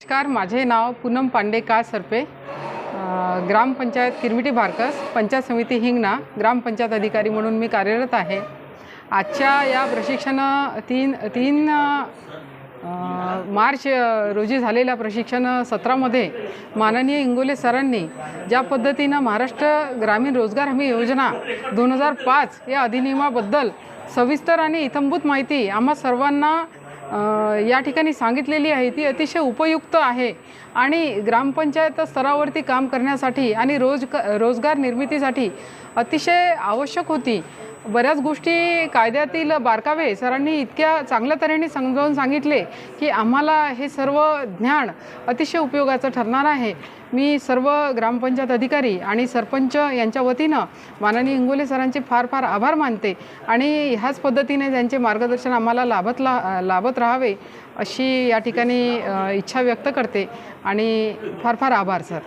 नमस्कार माझे नाव पूनम पांडे का सरपे ग्रामपंचायत किरमिटी भारकस पंचायत समिती हिंगणा ग्रामपंचायत अधिकारी म्हणून मी कार्यरत आहे. आजच्या या प्रशिक्षण तीन तीन मार्च रोजी झालेल्या प्रशिक्षण सत्रामध्ये माननीय इंगोले सरांनी ज्या पद्धतीनं महाराष्ट्र ग्रामीण रोजगार हमी योजना दोन हजार पाच या अधिनियमाबद्दल सविस्तर आणि इतंभूत माहिती आम्हा सर्वांना या ठिकाणी सांगितलेली आहे ती अतिशय उपयुक्त आहे. आणि ग्रामपंचायत स्तरावरती काम करण्यासाठी आणि रोज रोजगार निर्मितीसाठी अतिशय आवश्यक होती. बऱ्याच गोष्टी कायद्यातील बारकावे. सरांनी इतक्या चांगल्या तऱ्हेने समजावून सांगितले की आम्हाला हे सर्व ज्ञान अतिशय उपयोगाचं ठरणार आहे. मी सर्व ग्रामपंचायत अधिकारी आणि सरपंच यांच्या वतीनं माननीय इंगोले सरांचे फार फार आभार मानते आणि ह्याच पद्धतीने त्यांचे मार्गदर्शन आम्हाला लाभत ला लाभत राहावे अशी या ठिकाणी इच्छा व्यक्त करते. आणि फार फार आभार सर.